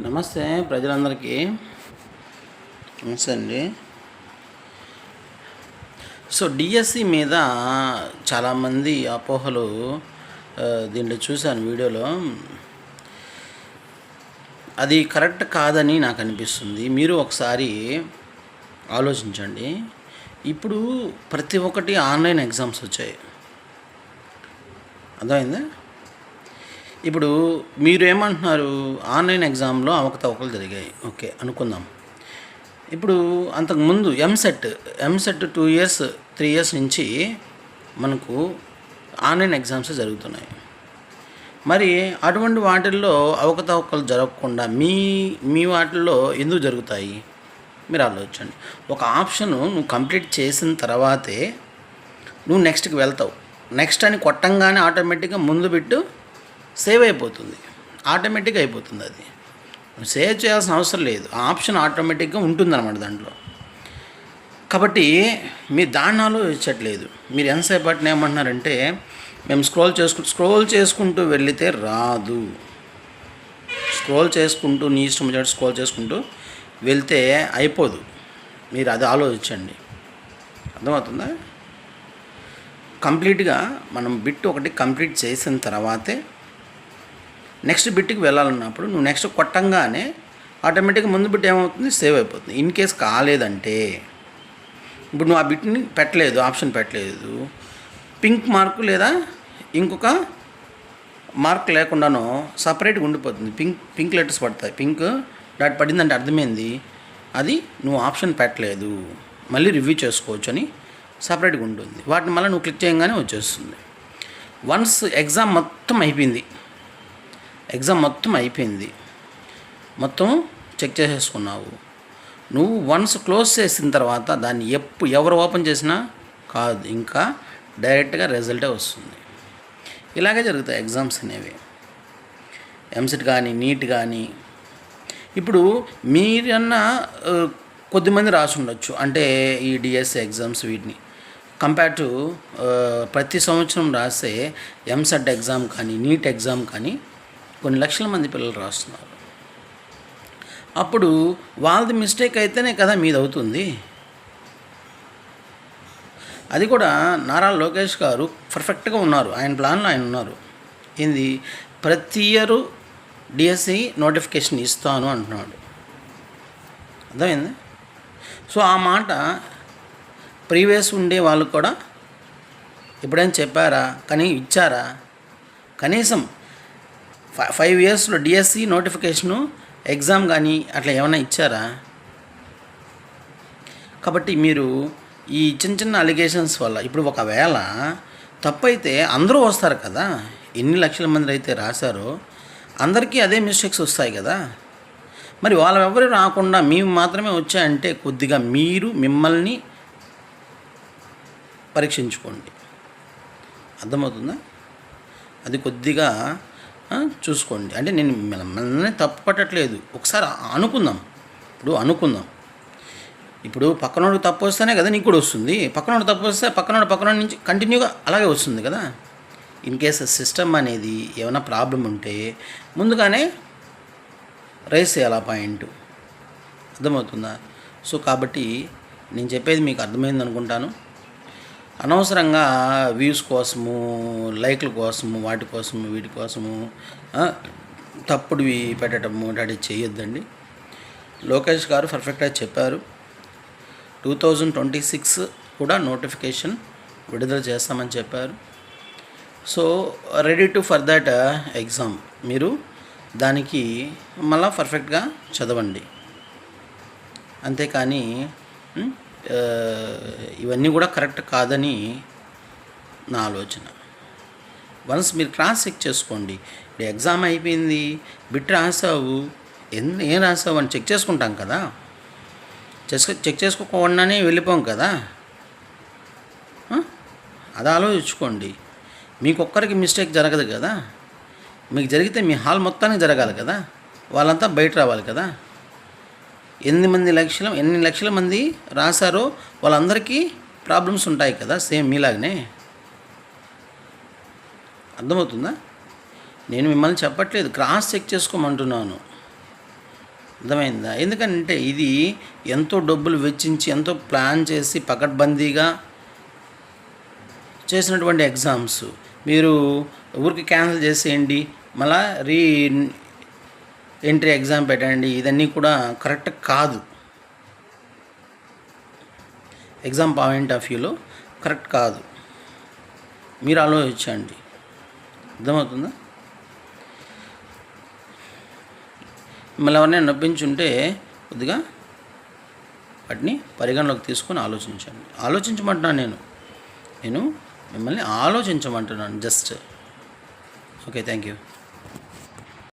నమస్తే ప్రజలందరికీ. నమస్తే అండి. సో డిఎస్సి మీద చాలామంది అపోహలు దీంట్లో చూశాను వీడియోలో. అది కరెక్ట్ కాదని నాకు అనిపిస్తుంది. మీరు ఒకసారి ఆలోచించండి. ఇప్పుడు ప్రతి ఒక్కటి ఆన్లైన్ ఎగ్జామ్స్ వచ్చాయి. అర్థమైందా? ఇప్పుడు మీరు ఏమంటున్నారు ఆన్లైన్ ఎగ్జామ్లో అవకతవకలు జరిగాయి. ఓకే అనుకుందాం. ఇప్పుడు అంతకుముందు EAMCET EAMCET two years three years నుంచి మనకు ఆన్లైన్ ఎగ్జామ్స్ జరుగుతున్నాయి. మరి అటువంటి వాటిల్లో అవకతవకలు జరగకుండా మీ మీ వాటిల్లో ఎందుకు జరుగుతాయి? మీరు ఆలోచించండి. ఒక ఆప్షను నువ్వు కంప్లీట్ చేసిన తర్వాతే నువ్వు నెక్స్ట్కి వెళ్తావు. నెక్స్ట్ అని కొట్టంగానే ఆటోమేటిక్గా ముందు పెట్టు సేవ్ అయిపోతుంది. ఆటోమేటిక్గా అయిపోతుంది అది. సేవ్ చేయాల్సిన అవసరం లేదు. ఆ ఆప్షన్ ఆటోమేటిక్గా ఉంటుందన్నమాట దాంట్లో. కాబట్టి మీరు దాన్ని ఆలోచించట్లేదు మీరు ఎంతసేపు ఏమంటున్నారంటే మేము స్క్రోల్ చేసుకుంటూ స్క్రోల్ చేసుకుంటూ వెళితే రాదు. స్క్రోల్ చేసుకుంటూ నీ ఇష్టం వచ్చేటట్టు స్క్రోల్ చేసుకుంటూ వెళ్తే అయిపోదు. మీరు అది ఆలోచించండి. అర్థమవుతుందా? కంప్లీట్గా మనం బిట్ ఒకటి కంప్లీట్ చేసిన తర్వాతే నెక్స్ట్ బిట్కి వెళ్ళాలన్నప్పుడు నువ్వు నెక్స్ట్ కొట్టంగానే ఆటోమేటిక్గా ముందు బిట్ ఏమవుతుంది? సేవ్ అయిపోతుంది. ఇన్ కేస్ కాలేదంటే ఇప్పుడు నువ్వు ఆ బిట్ని పెట్టలేదు ఆప్షన్ పెట్టలేదు. పింక్ మార్కు లేదా ఇంకొక మార్క్ లేకుండానో సపరేట్గా ఉండిపోతుంది. పింక్ పింక్ లెటర్స్ పడతాయి. పింక్ డాట్ పడిందంటే అర్థమైంది. అది నువ్వు ఆప్షన్ పెట్టలేదు. మళ్ళీ రివ్యూ చేసుకోవచ్చు అని సపరేట్గా ఉంటుంది. వాటిని మళ్ళీ నువ్వు క్లిక్ చేయగానే వచ్చేస్తుంది. వన్స్ ఎగ్జామ్ మొత్తం అయిపోయింది. ఎగ్జామ్ మొత్తం అయిపోయింది. మొత్తం చెక్ చేసేసుకున్నావు. నువ్వు వన్స్ క్లోజ్ చేసిన తర్వాత దాన్ని ఎప్పుడు ఎవరు ఓపెన్ చేసినా కాదు ఇంకా డైరెక్ట్గా రిజల్టే వస్తుంది. ఇలాగే జరుగుతాయి ఎగ్జామ్స్ అనేవి. ఎంసెట్ కానీ నీట్ కానీ ఇప్పుడు మీరన్నా కొద్దిమంది రాసి ఉండొచ్చు. అంటే ఈ డిఎస్సి ఎగ్జామ్స్ వీటిని. కంపేర్ టు ప్రతి సంవత్సరం రాసే ఎంసెట్ ఎగ్జామ్ కానీ నీట్ ఎగ్జామ్ కానీ కొన్ని లక్షల మంది పిల్లలు రాస్తున్నారు. అప్పుడు వాళ్ళది మిస్టేక్ అయితేనే కదా మీది అవుతుంది అది కూడా నారా లోకేష్ గారు పర్ఫెక్ట్గా ఉన్నారు. ఆయన ప్లాన్లో ఆయన ఉన్నారు. ఏంది? ప్రతి ఇయరు డిఎస్సి నోటిఫికేషన్ ఇస్తాను అంటున్నాడు. అర్థమైంది? సో ఆ మాట ప్రీవియస్ ఉండే వాళ్ళు కూడా ఎప్పుడైనా చెప్పారా? కానీ ఇచ్చారా? కనీసం ఫైవ్ ఇయర్స్లో డిఎస్సి నోటిఫికేషను ఎగ్జామ్ కానీ అట్లా ఏమైనా ఇచ్చారా? కాబట్టి మీరు ఈ చిన్న చిన్న అలిగేషన్స్ వల్ల ఇప్పుడు ఒకవేళ తప్పైతే అందరూ వస్తారు కదా? ఎన్ని లక్షల మంది అయితే రాశారో అందరికీ అదే మిస్టేక్స్ వస్తాయి కదా? మరి వాళ్ళెవరు రాకుండా మేము మాత్రమే వచ్చాయంటే కొద్దిగా మీరు మిమ్మల్ని పరీక్షించుకోండి. అర్థమవుతుందా? అది కొద్దిగా చూసుకోండి. అంటే నేను మిమ్మల్ని తప్పు పట్టట్లేదు. ఒకసారి అనుకుందాం. ఇప్పుడు అనుకుందాం. ఇప్పుడు పక్కనోడు తప్పు వస్తేనే కదా నీకు కూడా వస్తుంది. పక్కనోడు తప్పు వస్తే పక్కనోడు పక్కనోడి నుంచి కంటిన్యూగా అలాగే వస్తుంది కదా. ఇన్ కేస్ సిస్టమ్ అనేది ఏమైనా ప్రాబ్లం ఉంటే ముందుగానే రైస్ చేయాలి ఆ పాయింట్. అర్థమవుతుందా? సో కాబట్టి నేను చెప్పేది మీకు అర్థమైంది అనుకుంటాను అనవసరంగా వ్యూస్ కోసము లైక్ల కోసము వాటి కోసము వీటి కోసము తప్పుడువి పెట్టడము అటు చేయొద్దండి. లోకేష్ గారు పర్ఫెక్ట్గా చెప్పారు. టూ థౌజండ్ ట్వంటీ సిక్స్ కూడా నోటిఫికేషన్ విడుదల చేస్తామని చెప్పారు. So ready to for that exam. మీరు దానికి మళ్ళా పర్ఫెక్ట్గా చదవండి. అంతేకాని ఇవన్నీ కూడా కరెక్ట్ కాదని నా ఆలోచన. వన్స్ మీరు క్రాస్ చెక్ చేసుకోండి. ఇప్పుడు ఎగ్జామ్ అయిపోయింది బిట్ రాసావు ఎందు ఏం రాసావు అని చెక్ చేసుకుంటాం కదా. చెక్ చెక్ చేసుకోకుండానే వెళ్ళిపోం కదా. అది ఆలోచించుకోండి. మీకు ఒక్కరికి మిస్టేక్ జరగదు కదా. మీకు జరిగితే మీ హాల్ మొత్తానికి జరగాలి కదా. వాళ్ళంతా బయట రావాలి కదా. ఎన్ని మంది లక్షల ఎన్ని లక్షల మంది రాశారో వాళ్ళందరికీ ప్రాబ్లమ్స్ ఉంటాయి కదా సేమ్ మీలాగనే. అర్థమవుతుందా? నేను మిమ్మల్ని చెప్పట్లేదు క్రాస్ చెక్ చేసుకోమంటున్నాను. అర్థమైందా? ఎందుకంటే ఇది ఎంతో డబ్బులు వెచ్చించి ఎంతో ప్లాన్ చేసి పకడ్బందీగా చేసినటువంటి ఎగ్జామ్స్ మీరు ఊరికి క్యాన్సిల్ చేసేయండి మళ్ళీ రీ ఎంట్రీ ఎగ్జామ్ పెట్టండి ఇదన్నీ కూడా కరెక్ట్ కాదు. ఎగ్జామ్ పాయింట్ ఆఫ్ వ్యూలో కరెక్ట్ కాదు. మీరు ఆలోచించండి. అర్థమవుతుందా? మిమ్మల్ని ఎవరినైనా నొప్పించుంటే కొద్దిగా వాటిని పరిగణలోకి తీసుకొని ఆలోచించండి. ఆలోచించమంటున్నాను నేను. నేను మిమ్మల్ని ఆలోచించమంటున్నాను జస్ట్ ఓకే థ్యాంక్ యూ